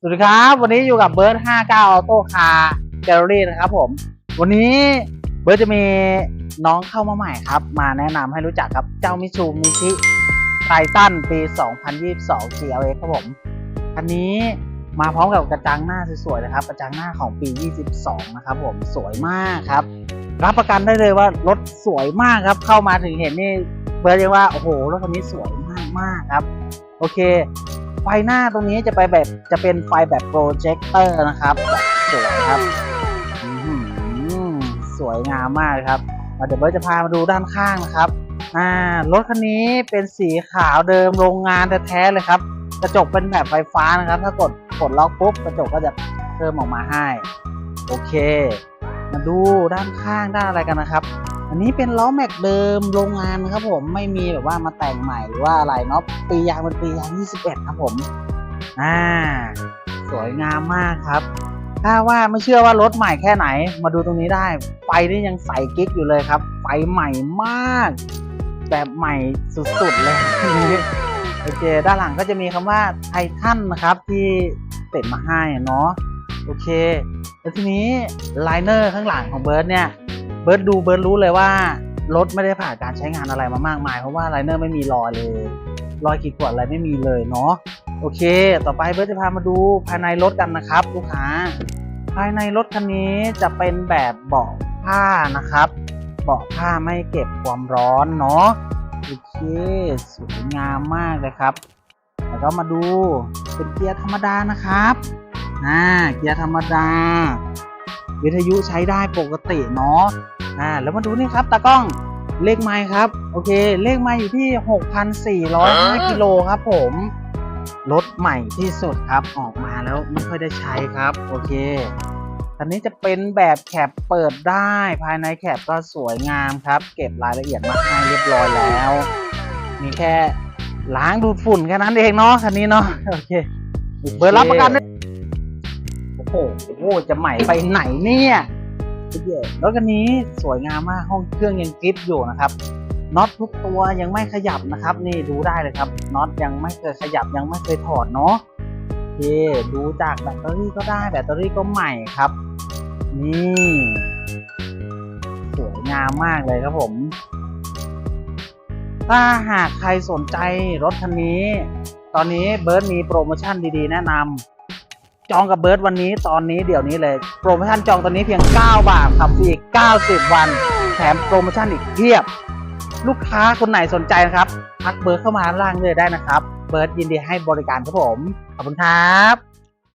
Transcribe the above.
สวัสดีครับ วันนี้อยู่กับเบิร์ด59 Auto Car Gallery นะครับผม วันนี้เบิร์ดจะมีน้องเข้ามาใหม่ครับ มาแนะนำให้รู้จักครับ เจ้ามิชูมิชิไททันปี 2022 GLX ครับผมคันนี้มาพร้อมกับกระจังหน้าสวยๆนะครับ กระจังหน้าของปี 22 นะครับผม สวยมากครับ รับประกันได้เลยว่ารถสวยมากครับ เข้ามาถึงเห็นนี่เบิร์ดเรียกว่า โอ้โห รถคันนี้สวยมากมากๆครับ โอเค ฟหน้าตรงนี้จะไปแบบจะเป็นไฟแบบโปรเจคเตอร์นะครับสวยครับอื้อหือสวยงามมากครับเดี๋ยวเร์ตจะพามาดูด้านข้างนะครับรถคันนี้เป็นสีขาวเดิมโรงงานแท้ๆเลยครับ กระจกเป็นแบบไฟฟ้านะครับ ถ้ากดกดล็อกปุ๊บกระจกก็จะเพิ่มออกมาให้ โอเค มาดูด้านข้างด้านอะไรกันนะครับ อันนี้เป็นล้อแม็กเดิมโรงงานครับผมไม่มีแบบว่ามาแต่งใหม่หรือว่าอะไรเนาะปียางเป็นปียาง21 ครับผมอ่าสวยงามมากครับ ถ้าว่าไม่เชื่อว่ารถใหม่แค่ไหน มาดูตรงนี้ได้ ไฟนี่ยังใสกิ๊กอยู่เลยครับ ไฟใหม่มาก แบบใหม่สุดๆเลยโอเคด้านหลังก็จะมีคำว่าไททันนะครับที่ติดมาให้เนาะโอเค แล้วทีนี้ไลเนอร์ข้างหลังของเบิร์ดเนี่ย เบิร์ดดูเบิร์ดรู้เลยว่ารถไม่ได้ผ่านการใช้งานอะไรมามากมาย เพราะว่าไลเนอร์ไม่มีรอยเลยรอยขีดข่วนอะไรไม่มีเลยเนาะโอเค ต่อไปเบิร์ดจะพามาดูภายในรถกันนะครับ ลูกค้า ภายในรถคันนี้จะเป็นแบบเบาะผ้านะครับ เบาะผ้าไม่เก็บความร้อนเนาะโอเคสวยงามมากเลยครับแล้วก็มาดูเป็นเกียร์ธรรมดานะครับอ่าเกียร์ธรรมดา วิทยุใช้ได้ปกติเนาะอ่าแล้วมาดูนี่ครับตากล้องเลขไมล์ครับ โอเค เลขไมล์อยู่ที่ 6,405กิโลครับผมรถใหม่ที่สุดครับออกมาแล้วไม่ค่อยได้ใช้ครับ โอเคคันนี้จะเป็นแบบแคปเปิดได้ภายในแคปก็สวยงามครับ เก็บรายละเอียดมาให้เรียบร้อยแล้ว มีแค่ล้างดูดฝุ่นแค่นั้นเองเนาะคันนี้เนาะโอเคเบอร์รับประกันด้วย โอ้โหจะใหม่ไปไหนเนี่ยรถคันนี้สวยงามมากห้องเครื่องยังกริปอยู่นะครับน็อตทุกตัวยังไม่ขยับนะครับ นี่ดูได้เลยครับน็อตยังไม่เคยขยับยังไม่เคยถอดเนาะเคดูจากแบตเตอรี่ก็ได้แบตเตอรี่ก็ใหม่ครับนี่สวยงามมากเลยครับผม ถ้าหากใครสนใจรถคันนี้ ตอนนี้เบิร์ดมีโปรโมชั่นดีๆ แนะนำ จองกับเบิร์ดวันนี้ตอนนี้เดี๋ยวนี้เลย โปรโมชั่นจองตอนนี้เพียง 9 บาทขับฟรีอีก 90 วัน แถมโปรโมชั่นอีกเพียบ ลูกค้าคนไหนสนใจนะครับทักเบิร์ดเข้ามาล่างเลยได้นะครับ เบิร์ดยินดีให้บริการครับผม ขอบคุณครับ